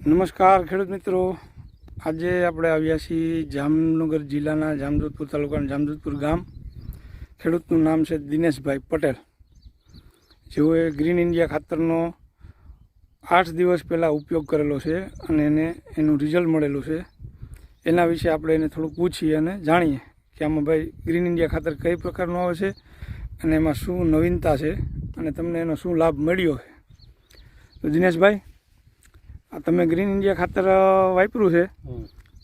નમસ્કાર, ખેડૂત મિત્રો. આજે આપણે આવ્યા છીએ જામનગર જિલ્લાના જામજોધપુર તાલુકાના જામજોધપુર ગામ. ખેડૂતનું નામ છે દિનેશભાઈ પટેલ. જેઓએ ગ્રીન ઇન્ડિયા ખાતરનો આઠ દિવસ પહેલાં ઉપયોગ કરેલો છે અને એને એનું રિઝલ્ટ મળેલું છે. એના વિશે આપણે એને થોડુંક પૂછીએ અને જાણીએ કે આમાં ભાઈ ગ્રીન ઇન્ડિયા ખાતર કઈ પ્રકારનું આવે છે અને એમાં શું નવીનતા છે અને તમને એનો શું લાભ મળ્યો છે. તો દિનેશભાઈ આ તમે ગ્રીન ઇન્ડિયા ખાતર વાપર્યું છે.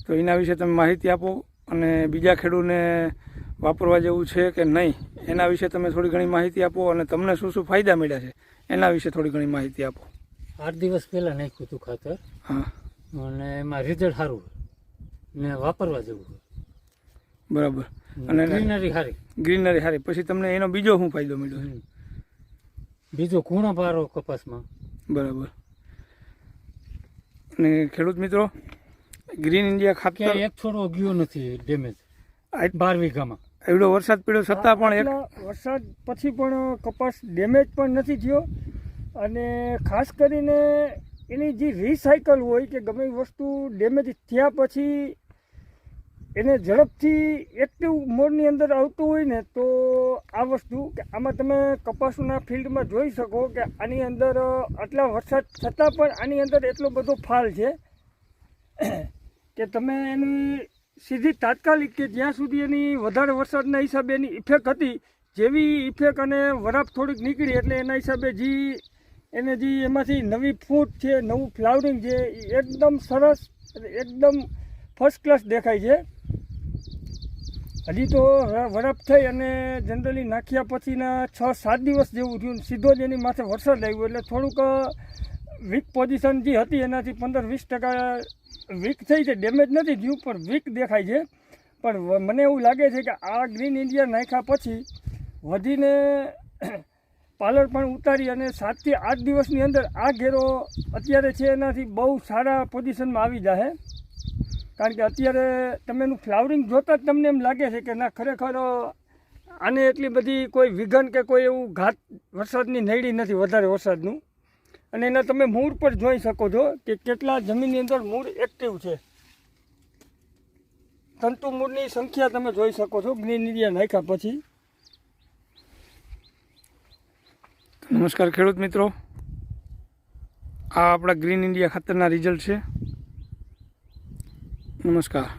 તો એના વિશે તમે માહિતી આપો અને બીજા ખેડૂતને વાપરવા જેવું છે કે નહીં એના વિશે તમે થોડી ઘણી માહિતી આપો અને તમને શું શું ફાયદા મળ્યા છે એના વિશે થોડી ઘણી માહિતી આપો. આઠ દિવસ પહેલાં નાખ્યું હતું ખાતર. હા. અને એમાં રિઝલ્ટ સારું ને વાપરવા જેવું બરાબર. અને ગ્રીનરી સારી ગ્રીનરી સારી પછી તમને એનો બીજો શું ફાયદો મળ્યો બીજો ખૂણો પારો કપાસમાં. બરાબર. અને ખેડૂત મિત્રો ગ્રીન ઇન્ડિયા ખાતર એક છોડો ગયો નથી ડેમેજ આ- બાર વીઘામાં. એવડો વરસાદ પડ્યો છતાં પણ એક વરસાદ પછી પણ કપાસ ડેમેજ પણ નથી થયો. અને ખાસ કરીને એની જે રિસાયકલ હોય કે ગમે એ વસ્તુ ડેમેજ થયા પછી એને ઝડપથી એક્ટિવ મોડની અંદર આવતું હોય ને તો આ વસ્તુ કે આમાં તમે કપાસના ફિલ્ડમાં જોઈ શકો કે આની અંદર આટલા વરસાદ છતાં પણ આની અંદર એટલો બધો ફાલ છે કે તમે એની સીધી તાત્કાલિક કે જ્યાં સુધી એની વધારે વરસાદના હિસાબે એની ઇફેક્ટ હતી, જેવી ઇફેક્ટ અને વરાપ થોડીક નીકળી એટલે એના હિસાબે જે એને જે એમાંથી નવી ફૂટ છે, નવું ફ્લાવરિંગ છે એ એકદમ સરસ એકદમ ફર્સ્ટ ક્લાસ દેખાય છે. હજી તો વરફ થઈ અને જનરલી નાખ્યા પછીના છ, સાત દિવસ જેવું થયું. સીધો જ એની માથે વરસાદ આવ્યો એટલે થોડુંક વીક પોઝિશન જે હતી એનાથી પંદર, વીસ ટકા વીક થઈ છે. ડેમેજ નથી થયું, પણ વીક દેખાય છે. પણ મને એવું લાગે છે કે આ ગ્રીન ઇન્ડિયા નાખ્યા પછી વધીને પાલર પણ ઉતારી અને સાતથી આઠ દિવસની અંદર આ ઘેરો અત્યારે છે એનાથી બહુ સારા પોઝિશનમાં આવી જાય કારણ કે અત્યારે તમે એનું ફ્લાવરિંગ જોતાં જ તમને એમ લાગે છે કે ના, ખરેખર આને એટલી બધી કોઈ વિઘન કે કોઈ એવું ઘાત વરસાદની નડી નથી વધારે વરસાદનું. અને એના તમે મૂળ પર જોઈ શકો છો કે કેટલા જમીનની અંદર મૂળ એક્ટિવ છે. તંતુ મૂળની સંખ્યા તમે જોઈ શકો છો, ગ્રીન એરિયા નાખ્યા પછી. નમસ્કાર ખેડૂત મિત્રો. આ આપણા ગ્રીન ઇન્ડિયા ખાતરના રિઝલ્ટ છે. નમસ્કાર